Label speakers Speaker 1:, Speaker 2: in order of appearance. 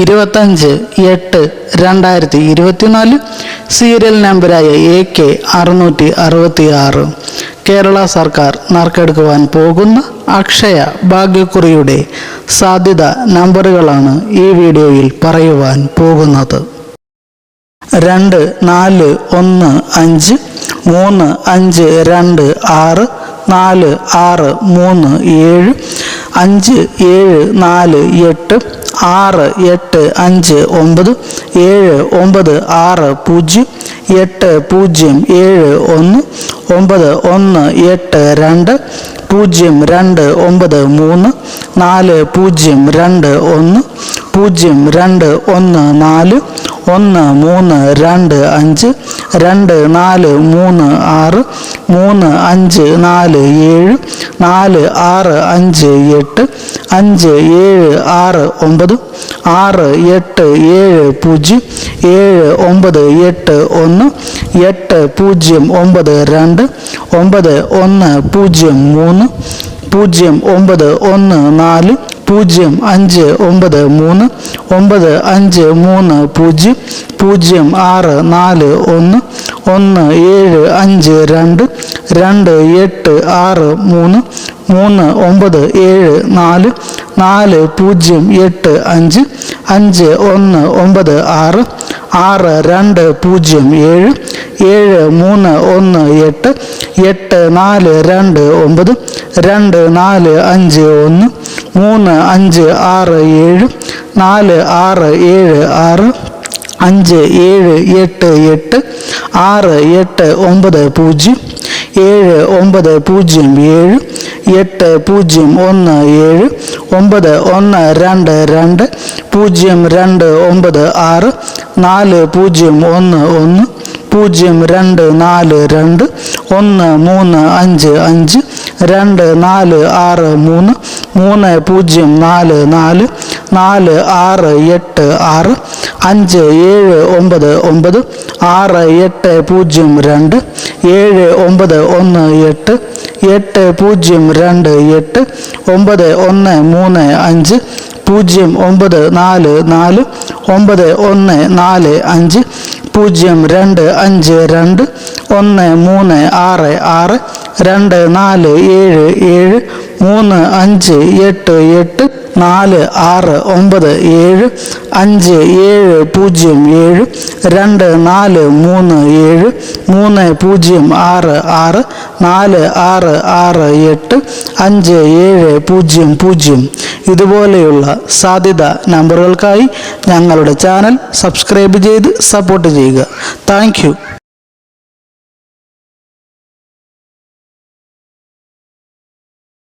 Speaker 1: ഇരുപത്തഞ്ച് എട്ട് രണ്ടായിരത്തി ഇരുപത്തിനാല് സീരിയൽ നമ്പരായ എ കെ അറുന്നൂറ്റി അറുപത്തി ആറ് കേരള സർക്കാർ നറുക്കെടുക്കുവാൻ പോകുന്ന അക്ഷയ ഭാഗ്യക്കുറിയുടെ സാധ്യത നമ്പറുകളാണ് ഈ വീഡിയോയിൽ പറയുവാൻ പോകുന്നത്. രണ്ട് നാല് ഒന്ന് അഞ്ച് മൂന്ന് അഞ്ച് രണ്ട് ആറ് നാല് ആറ് മൂന്ന് ഏഴ് അഞ്ച് ഏഴ് നാല് എട്ട് ആറ് എട്ട് അഞ്ച് ഒമ്പത് ഏഴ് ഒമ്പത് ആറ് പൂജ്യം എട്ട് പൂജ്യം ഏഴ് ഒന്ന് ഒമ്പത് ഒന്ന് എട്ട് രണ്ട് പൂജ്യം രണ്ട് ഒമ്പത് മൂന്ന് നാല് പൂജ്യം രണ്ട് ഒന്ന് പൂജ്യം രണ്ട് ഒന്ന് നാല് ഒന്ന് മൂന്ന് രണ്ട് അഞ്ച് രണ്ട് നാല് മൂന്ന് ആറ് മൂന്ന് അഞ്ച് നാല് ഏഴ് നാല് ആറ് അഞ്ച് എട്ട് അഞ്ച് ഏഴ് ആറ് ഒമ്പത് ആറ് എട്ട് ഏഴ് പൂജ്യം ഏഴ് ഒമ്പത് എട്ട് ഒന്ന് എട്ട് പൂജ്യം ഒമ്പത് രണ്ട് ഒമ്പത് ഒന്ന് പൂജ്യം മൂന്ന് പൂജ്യം ഒമ്പത് ഒന്ന് നാല് പൂജ്യം അഞ്ച് ഒമ്പത് മൂന്ന് ഒമ്പത് അഞ്ച് മൂന്ന് പൂജ്യം പൂജ്യം ആറ് നാല് ഒന്ന് ഒന്ന് ഏഴ് അഞ്ച് രണ്ട് രണ്ട് എട്ട് ആറ് മൂന്ന് മൂന്ന് ഒമ്പത് ഏഴ് നാല് നാല് പൂജ്യം എട്ട് അഞ്ച് അഞ്ച് ഒന്ന് ഒമ്പത് ആറ് ആറ് രണ്ട് പൂജ്യം ഏഴ് ഏഴ് മൂന്ന് ഒന്ന് എട്ട് എട്ട് നാല് രണ്ട് ഒമ്പത് രണ്ട് നാല് അഞ്ച് ഒന്ന് മൂന്ന് അഞ്ച് ആറ് ഏഴ് നാല് ആറ് ഏഴ് ആറ് അഞ്ച് ഏഴ് എട്ട് എട്ട് ആറ് എട്ട് ഒമ്പത് പൂജ്യം ഏഴ് ഒമ്പത് പൂജ്യം ഏഴ് എട്ട് പൂജ്യം ഒന്ന് ഏഴ് ഒമ്പത് ഒന്ന് രണ്ട് രണ്ട് പൂജ്യം രണ്ട് ഒമ്പത് ആറ് നാല് പൂജ്യം ഒന്ന് ഒന്ന് പൂജ്യം രണ്ട് നാല് രണ്ട് ഒന്ന് മൂന്ന് അഞ്ച് അഞ്ച് രണ്ട് നാല് ആറ് മൂന്ന് മൂന്ന് പൂജ്യം നാല് നാല് നാല് ആറ് എട്ട് ആറ് അഞ്ച് ഏഴ് ഒമ്പത് ഒമ്പത് ആറ് എട്ട് പൂജ്യം രണ്ട് ഏഴ് ഒമ്പത് ഒന്ന് എട്ട് എട്ട് പൂജ്യം രണ്ട് എട്ട് ഒമ്പത് ഒന്ന് മൂന്ന് അഞ്ച് പൂജ്യം ഒമ്പത് നാല് നാല് ഒമ്പത് ഒന്ന് നാല് അഞ്ച് പൂജ്യം രണ്ട് അഞ്ച് രണ്ട് ഒന്ന് മൂന്ന് ആറ് ആറ് രണ്ട് നാല് ഏഴ് ഏഴ് മൂന്ന് അഞ്ച് എട്ട് എട്ട് നാല് ആറ് ഒമ്പത് ഏഴ് അഞ്ച് ഏഴ് പൂജ്യം ഏഴ് രണ്ട് നാല് മൂന്ന് ഏഴ് മൂന്ന് പൂജ്യം ആറ് ആറ് നാല് ആറ് ആറ് എട്ട് അഞ്ച് ഏഴ് പൂജ്യം പൂജ്യം. ഇതുപോലെയുള്ള സാധ്യത നമ്പറുകൾക്കായി ഞങ്ങളുടെ ചാനൽ സബ്സ്ക്രൈബ് ചെയ്ത് സപ്പോർട്ട് ചെയ്യുക. താങ്ക്